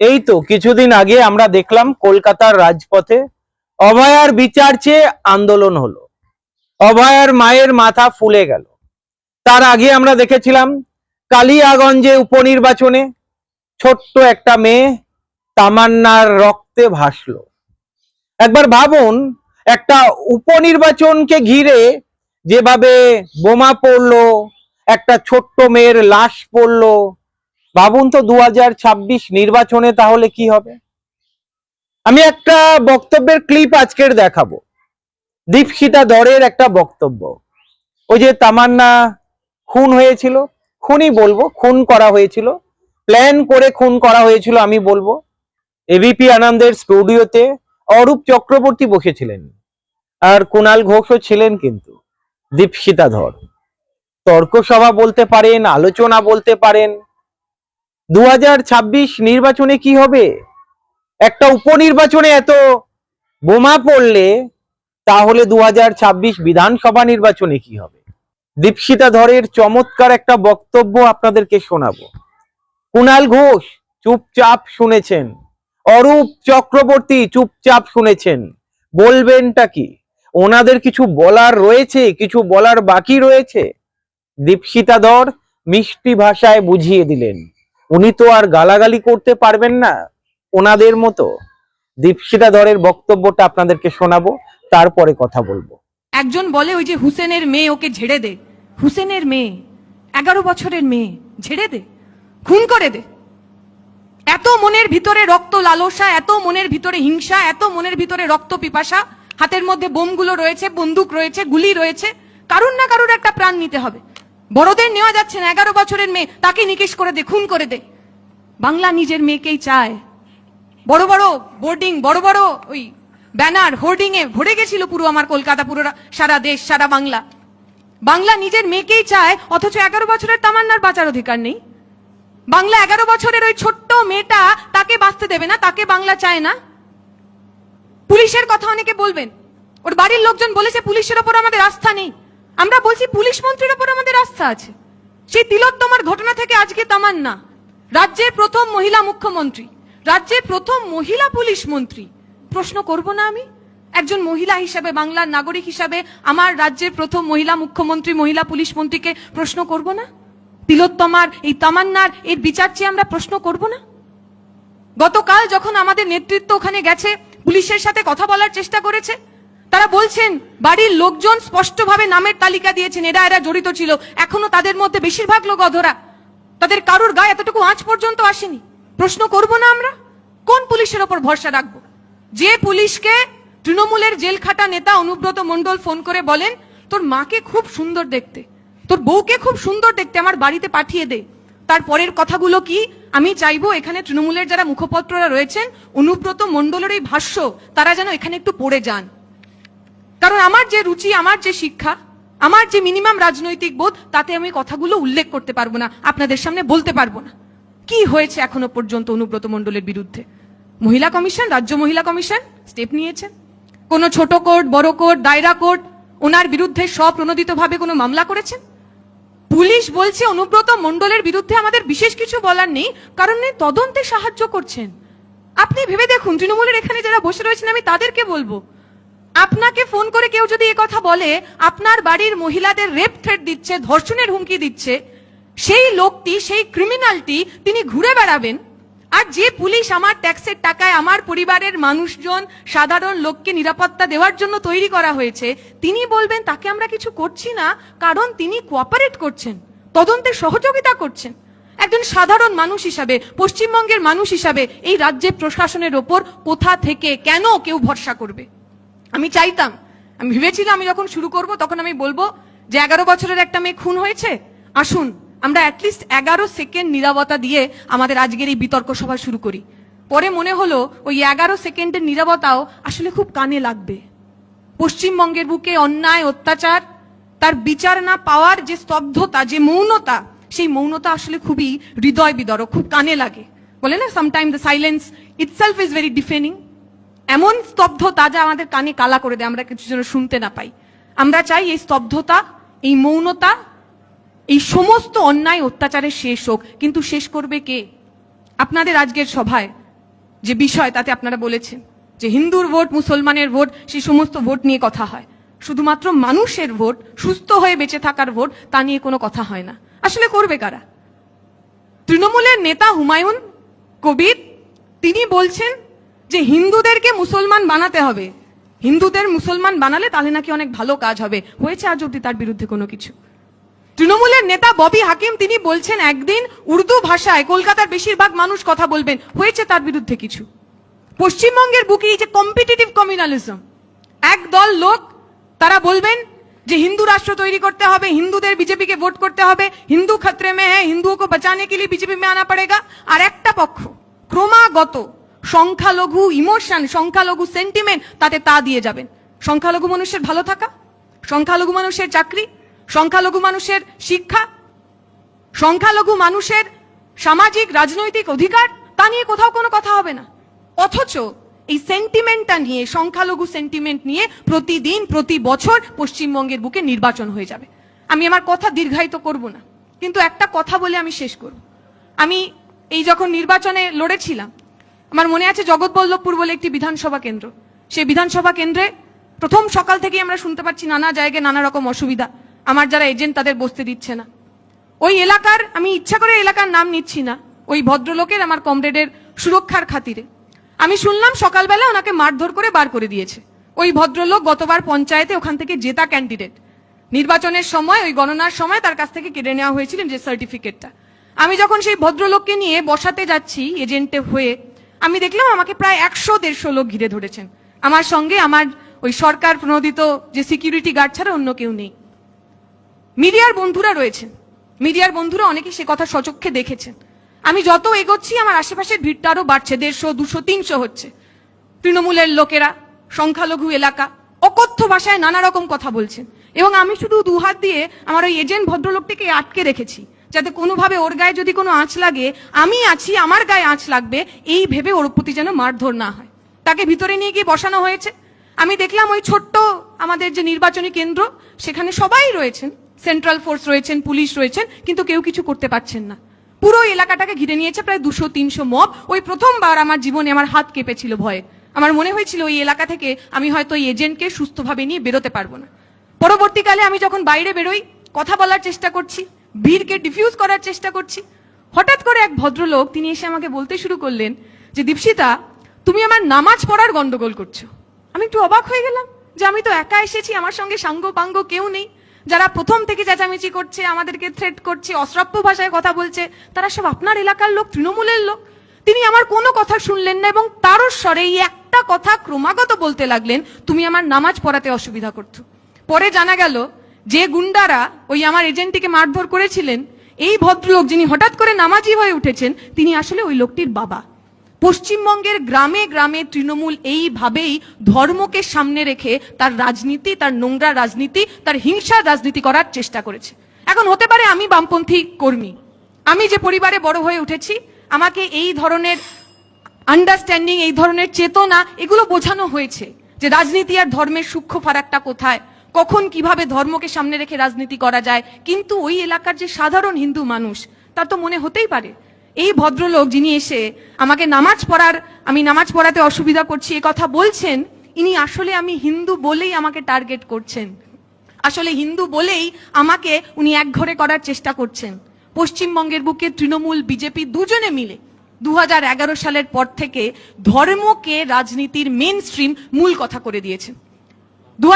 এই তো কিছুদিন আগে আমরা দেখলাম কলকাতার রাজপথে অভয়ার বিচার চেয়ে আন্দোলন হলো। অভয়ার মায়ের মাথা ফুলে গেল। তার আগে আমরা দেখেছিলাম কালিয়াগঞ্জে উপনির্বাচনে ছোট্ট একটা মেয়ে তামান্নার রক্তে ভাসল। একবার ভাবুন, একটা উপনির্বাচনকে ঘিরে যেভাবে বোমা পড়ল, একটা ছোট্ট মেয়ের লাশ পড়ল ভাবুন তো দু হাজার ছাব্বিশ নির্বাচনে তাহলে কি হবে? আমি একটা বক্তব্যের ক্লিপ আজকের দেখাবো। দীপশিতা দরের একটা বক্তব্য। ওই যে তামান্না খুন হয়েছিল, খুনই বলব, খুন করা হয়েছিল। প্ল্যান করে খুন করা হয়েছিল, আমি বলব। এবিপি আনন্দের স্টুডিওতে অরূপ চক্রবর্তী বসেছিলেন। আর কুণাল ঘোষও ছিলেন কিন্তু, দীপশিতা ধর। তর্ক সভা বলতে পারেন, আলোচনা বলতে পারেন দু হাজার ছাব্বিশ নির্বাচনে কি হবে? একটা উপনির্বাচনে এত বোমা পড়লে তাহলে দু হাজার ছাব্বিশ বিধানসভা নির্বাচনে কি হবে? দীপশিতা ধরের চমৎকার একটা বক্তব্য আপনাদেরকে শোনাবো। কুণাল ঘোষ চুপচাপ শুনেছেন। অরূপ চক্রবর্তী চুপচাপ শুনেছেন। বলবেনটা কি? ওনাদের কিছু বলার রয়েছে, কিছু বলার বাকি রয়েছে? দীপশিতা ধর মিষ্টি ভাষায় বুঝিয়ে দিলেন। উনি তো আর গালাগালি করতে পারবেন না ওনাদের মতো। দীপশিতা ধরের বক্তব্যটা আপনাদেরকে শোনাবো, তারপরে কথা বলব। একজন বলে ওই যে হুসেনের মেয়ে ওকে ঝেড়ে দে। হুসেনের মেয়ে, এগারো বছরের মেয়ে, ঝেড়ে দে, খুন করে দে। এত মনের ভিতরে রক্ত লালসা, এত মনের ভিতরে হিংসা, এত মনের ভিতরে রক্ত পিপাসা, হাতের মধ্যে বোমগুলো রয়েছে, বন্দুক রয়েছে, গুলি রয়েছে, কারুর না কারুর একটা প্রাণ নিতে হবে। বড়দের নেওয়া যাচ্ছে না, এগারো বছরের মেয়ে, তাকে নিকেশ করে দে, খুন করে দে। বাংলা নিজের মেয়েকেই চায়। বড় বড় বোর্ডিং বড় বড় ওই ব্যানার হোর্ডিং এ ভরে গেছিল পুরো আমার কলকাতা, পুরো সারা দেশ, সারা বাংলা। বাংলা নিজের মেয়েকেই চায়, অথচ এগারো বছরের তামান্নার বাঁচার অধিকার নেই। বাংলা এগারো বছরের ওই ছোট্ট মেয়েটা তাকে বাঁচতে দেবে না, তাকে বাংলা চায় না। পুলিশের কথা অনেকে বলবেন। ওর বাড়ির লোকজন বলেছে পুলিশের ওপর আমাদের আস্থা নেই। আমরা বলছি পুলিশ মন্ত্রীর ওপর আমাদের আস্থা আছে। সেই তিলোত্তমার ঘটনা থেকে আজকে তামান্না। রাজ্যের প্রথম মহিলা মুখ্যমন্ত্রী। রাজ্যের প্রথম মহিলা পুলিশ মন্ত্রী। প্রশ্ন করব না আমি? একজন মহিলা হিসাবে, বাংলার নাগরিক হিসাবে আমার রাজ্যের প্রথম মহিলা মুখ্যমন্ত্রী, মহিলা পুলিশ মন্ত্রীকে প্রশ্ন করব না? তিলোত্তমার এই তামান্নার এর বিচার চেয়ে আমরা প্রশ্ন করব না? গতকাল যখন আমাদের নেতৃত্ব ওখানে গেছে, পুলিশের সাথে কথা বলার চেষ্টা করেছে তারা বলছেন, বাড়ির লোকজন স্পষ্টভাবে নামের তালিকা দিয়েছেন, এরা এরা জড়িত ছিল। এখনও তাদের মধ্যে বেশিরভাগ লোক অধরা। তাদের কারোর গায়ে এতটুকু আঁচ পর্যন্ত আসেনি। প্রশ্ন করব না আমরা? কোন পুলিশের ওপর ভরসা রাখব? যে পুলিশকে তৃণমূলের জেল খাটা নেতা অনুব্রত মণ্ডল ফোন করে বলেন, তোর মাকে খুব সুন্দর দেখতে। তোর বউকে খুব সুন্দর দেখতে, আমার বাড়িতে পাঠিয়ে দে। তার পরের কথাগুলো কি? আমি চাইব এখানে তৃণমূলের যারা মুখপত্ররা রয়েছেন, অনুব্রত মণ্ডলের এই ভাষ্য, তারা যেন এখানে একটু পড়ে যান। কারণ আমার যে রুচি, আমার যে শিক্ষা, আমার যে মিনিমাম রাজনৈতিক বোধ, তাতে আমি কথাগুলো উল্লেখ করতে পারব না, আপনাদের সামনে বলতে পারব না। কি হয়েছে এখনও পর্যন্ত অনুব্রত মণ্ডলের বিরুদ্ধে? মহিলা কমিশন, রাজ্য মহিলা কমিশন স্টেপ নিয়েছেন। কোনো ছোট কোর্ট, বড় কোর্ট, দায়রা কোর্ট, ওনার বিরুদ্ধে স্বপ্রণোদিতভাবে কোনো মামলা করেছেন? পুলিশ বলছে অনুব্রত মণ্ডলের বিরুদ্ধে আমাদের বিশেষ কিছু বলার নেই, কারণ তদন্তে সাহায্য করছেন। আপনি ভেবে দেখুন, তৃণমূলের এখানে যারা বসে রয়েছেন, আমি তাদেরকে বলব। আপনাকে ফোন করে কেউ যদি কথা বলে, আপনার বাড়ির মহিলাদের রেপ থ্রেট দিচ্ছে, ধর্ষণের হুমকি দিচ্ছে, সেই লোকটি, সেই ক্রিমিনালটি তিনি ঘুরে বেড়াবেন। আর যে পুলিশ আমার ট্যাক্সের টাকায় আমার পরিবারের মানুষজন, সাধারণ লোককে নিরাপত্তা দেওয়ার জন্য তৈরি করা হয়েছে, তিনি বলবেন, তাকে আমরা কিছু করছি না, কারণ তিনি কোঅপারেট করছেন, তদন্তে সহযোগিতা করছেন। একজন সাধারণ মানুষ হিসাবে, পশ্চিমবঙ্গের মানুষ হিসাবে এই রাজ্যের প্রশাসনের ওপর কোথা থেকে কেন কেউ ভরসা করবে? আমি চাইতাম, আমি ভেবেছিলাম আমি যখন শুরু করব, তখন আমি বলব যে এগারো বছরের একটা মেয়ে খুন হয়েছে? আসুন, আমরা অ্যাটলিস্ট এগারো সেকেন্ড নিরাপত্তা দিয়ে আমাদের আজকের এই বিতর্ক সভা শুরু করি। পরে মনে হলো, ওই এগারো সেকেন্ডের নিরাপত্তাও আসলে খুব কানে লাগবে। পশ্চিমবঙ্গের বুকে অন্যায়, অত্যাচার, তার বিচার না পাওয়ার যে স্তব্ধতা, যে মৌনতা, সেই মৌনতা আসলে খুবই হৃদয় বিদরক, খুব কানে লাগে। বলে না sometime the silence itself is very deafening এমন স্তব্ধতা যা আমাদের কানে কালা করে দেয়, আমরা কিছু যেন শুনতে না পাই। আমরা চাই এই স্তব্ধতা, এই মৌনতা, এই সমস্ত অন্যায় অত্যাচারের শেষ হোক। কিন্তু শেষ করবে কে? আপনাদের আজকের সভায় যে বিষয়, তাতে আপনারা বলেছেন যে হিন্দুর ভোট, মুসলমানের ভোট সেই সমস্ত ভোট নিয়ে কথা হয়। শুধুমাত্র মানুষের ভোট, সুস্থ হয়ে বেঁচে থাকার ভোট, তা নিয়ে কোনো কথা হয় না। আসলে করবে কারা? তৃণমূলের নেতা হুমায়ুন কবির, তিনি বলছেন যে হিন্দুদেরকে মুসলমান বানাতে হবে। হিন্দুদের মুসলমান বানালে তাহলে নাকি অনেক ভালো কাজ হবে। হয়েছে আজ অব্দি তার বিরুদ্ধে কোনো কিছু? তৃণমূলের নেতা ববি হাকিম, তিনি বলছেন, একদিন উর্দু ভাষায় কলকাতার বেশিরভাগ মানুষ কথা বলবেন। হয়েছে তার বিরুদ্ধে কিছু? পশ্চিমবঙ্গের বুকে এই যে কম্পিটিটিভ কমিউনালিজম এক দল লোক, তারা বলবেন যে হিন্দু রাষ্ট্র তৈরি করতে হবে, হিন্দুদের বিজেপিকে ভোট করতে হবে, হিন্দু খতরে মে হ্যাঁ হিন্দুও কো বাঁচানে কে লিয়ে বিজেপি মে আনা পড়েগা। আর একটা পক্ষ, ক্রমাগত সংখ্যালঘু ইমোশন, সংখ্যালঘু সেন্টিমেন্ট তাতে তা দিয়ে যাবেন। সংখ্যালঘু মানুষের ভালো থাকা, সংখ্যালঘু মানুষের চাকরি, সংখ্যালঘু মানুষের শিক্ষা, সংখ্যালঘু মানুষের সামাজিক, রাজনৈতিক অধিকার, তা নিয়ে কোথাও কোনো কথা হবে না। অথচ এই সেন্টিমেন্টটা নিয়ে, সংখ্যালঘু সেন্টিমেন্ট নিয়ে প্রতিদিন, প্রতি বছর পশ্চিমবঙ্গের বুকে নির্বাচন হয়ে যাবে। আমি আমার কথা দীর্ঘায়িত করব না, কিন্তু একটা কথা বলে আমি শেষ করব। আমি এই যখন নির্বাচনে লড়েছিলাম আমার মনে আছে জগৎবল্লভপুর বলে একটি বিধানসভা কেন্দ্র। সেই বিধানসভা কেন্দ্রে প্রথম সকাল থেকে আমরা শুনতে পাচ্ছি নানা জায়গায় নানা রকম অসুবিধা। আমার যারা এজেন্ট তাদের বসতে দিচ্ছে না। ওই এলাকার, আমি ইচ্ছা করে এলাকার নাম নিচ্ছি না। ওই ভদ্রলোকের আমার কমরেডের সুরক্ষার খাতিরে। আমি শুনলাম সকালবেলা ওনাকে মারধর করে বার করে দিয়েছে। ওই ভদ্রলোক গতবার পঞ্চায়েতে ওখান থেকে জেতা ক্যান্ডিডেট। নির্বাচনের সময়, ওই গণনার সময় তার কাছ থেকে কেড়ে নেওয়া হয়েছিল যে সার্টিফিকেটটা আমি যখন সেই ভদ্রলোককে নিয়ে বসাতে যাচ্ছি, এজেন্টে হয়ে আমি দেখলাম আমাকে প্রায় একশো দেড়শো লোক ঘিরে ধরেছেন। আমার সঙ্গে আমার ওই সরকার প্রণোদিত যে সিকিউরিটি গার্ড ছাড়া অন্য কেউ নেই। মিডিয়ার বন্ধুরা রয়েছেন। মিডিয়ার বন্ধুরা অনেকে সে কথা সচক্ষে দেখেছেন। আমি যত এগোচ্ছি, আমার আশেপাশের ভিড়টা আরও বাড়ছে। দেড়শো, দুশো, তিনশো হচ্ছে। তৃণমূলের লোকেরা, সংখ্যালঘু এলাকা, অকথ্য ভাষায় নানা রকম কথা বলছেন। এবং আমি শুধু দুহাত দিয়ে আমার ওই এজেন্ট ভদ্রলোকটিকে আটকে রেখেছি। যাতে কোনোভাবে ওর গায়ে যদি কোনো আঁচ লাগে, আমি আছি, আমার গায়ে আঁচ লাগবে, এই ভেবে ওর প্রতি যেন মারধর না হয়। তাকে ভিতরে নিয়ে গিয়ে বসানো হয়েছে। আমি দেখলাম ওই ছোট্ট আমাদের যে নির্বাচনী কেন্দ্র, সেখানে সবাই রয়েছেন। সেন্ট্রাল ফোর্স রয়েছেন, পুলিশ রয়েছেন, কিন্তু কেউ কিছু করতে পারছেন না। পুরো এলাকাটাকে ঘিরে নিয়েছে প্রায় দুশো, তিনশো মব। ওই প্রথমবার আমার জীবনে আমার হাত কেঁপেছিল ভয়ে। আমার মনে হয়েছিল ওই এলাকা থেকে আমি হয়তো ওই এজেন্টকে সুস্থভাবে নিয়ে বেরোতে পারব না। পরবর্তীকালে আমি যখন বাইরে বেরোই, কথা বলার চেষ্টা করছি। ভিড়কে ডিফিউজ করার চেষ্টা করছি। হঠাৎ করে এক ভদ্রলোক তিনি এসে আমাকে বলতে শুরু করলেন যে, দীপশিতা, তুমি আমার নামাজ পড়ার গন্ডগোল করছ। আমি একটু অবাক হয়ে গেলাম যে আমি তো একা এসেছি, আমার সঙ্গে সাঙ্গ পাঙ্গ কেউ নেই। যারা প্রথম থেকে চেঁচামেচি করছে, আমাদেরকে থ্রেট করছে, অশ্রাব্য ভাষায় কথা বলছে, তারা সব আপনার এলাকার লোক, তৃণমূলের লোক। তিনি আমার কোনো কথা শুনলেন না এবং তারও স্বরে এই একটা কথা ক্রমাগত বলতে লাগলেন, তুমি আমার নামাজ পড়াতে অসুবিধা করছ। পরে জানা গেল যে গুন্ডারা ওই আমার এজেন্টটিকে মারধর করেছিলেন, এই ভদ্রলোক যিনি হঠাৎ করে নামাজি হয়ে উঠেছেন, তিনি আসলে ওই লোকটির বাবা। পশ্চিমবঙ্গের গ্রামে গ্রামে তৃণমূল এইভাবেই ধর্মকে সামনে রেখে তার রাজনীতি, তার নোংরা রাজনীতি, তার হিংসার রাজনীতি করার চেষ্টা করেছে। এখন হতে পারে আমি বামপন্থী কর্মী। আমি যে পরিবারে বড় হয়ে উঠেছি, আমাকে এই ধরনের আন্ডারস্ট্যান্ডিং এই ধরনের চেতনা, এগুলো বোঝানো হয়েছে যে রাজনীতি আর ধর্মের সূক্ষ্ম ফারাকটা কোথায়। কখন কীভাবে ধর্মকে সামনে রেখে রাজনীতি করা যায়, কিন্তু ওই এলাকার যে সাধারণ হিন্দু মানুষ, তার তো মনে হতেই পারে। এই ভদ্রলোক যিনি এসে আমাকে নামাজ পড়ার, আমি নামাজ পড়াতে অসুবিধা করছি, এ কথা বলছেন, ইনি আসলে আমি হিন্দু বলেই আমাকে টার্গেট করছেন। আসলে হিন্দু বলেই আমাকে উনি একঘরে করার চেষ্টা করছেন। পশ্চিমবঙ্গের বুকে তৃণমূল, বিজেপি দুজনে মিলে দু হাজার এগারো সালের পর থেকে ধর্মকে রাজনীতির মেন স্ট্রিম মূল কথা করে দিয়েছেন। দু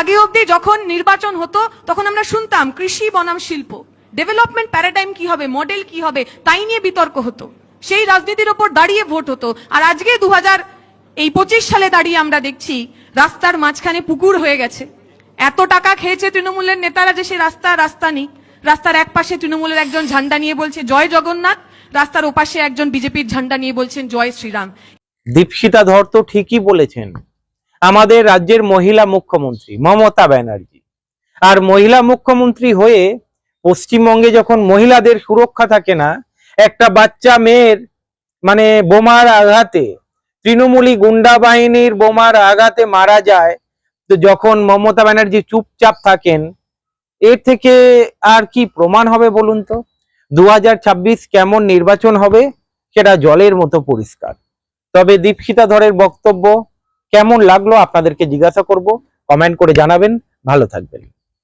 আগে অব্দি যখন নির্বাচন হতো, তখন আমরা শুনতাম কৃষি বনাম শিল্প। ডেভেলপমেন্ট প্যারাডাইম কি হবে মডেল কি হবে, তাই নিয়ে বিতর্ক হতো। সেই রাজনীতির ওপর দাঁড়িয়ে ভোট হতো। আর আজকে দু হাজার এই পঁচিশ সালে দাঁড়িয়ে আমরা দেখছি, রাস্তার মাঝখানে পুকুর হয়ে গেছে। এত টাকা খেয়েছে তৃণমূলের নেতারা যে সে রাস্তা রাস্তা নেই। রাস্তার এক পাশে তৃণমূলের একজন ঝান্ডা নিয়ে বলছে, জয় জগন্নাথ। রাস্তার ওপাশে একজন বিজেপির ঝান্ডা নিয়ে বলছেন, জয় শ্রীরাম। দীপশিতা ধর তো ঠিকই বলেছেন। আমাদের রাজ্যের মহিলা মুখ্যমন্ত্রী মমতা ব্যানার্জি। আর মহিলা মুখ্যমন্ত্রী হয়ে পশ্চিমবঙ্গে যখন মহিলাদের সুরক্ষা থাকে না, একটা বাচ্চা মেয়ের মানে বোমার আঘাতে, তৃণমূলী গুন্ডা বাহিনীর বোমার আঘাতে মারা যায়, তো যখন মমতা ব্যানার্জি চুপচাপ থাকেন, এর থেকে আর কি প্রমাণ হবে বলুন তো? দু হাজার ছাব্বিশ কেমন নির্বাচন হবে, সেটা জলের মতো পরিষ্কার। তবে দীপশিতা ধরের বক্তব্য কেমন লাগল আপনাদেরকে জিজ্ঞাসা করব? কমেন্ট করে জানাবেন। ভালো থাকবেন।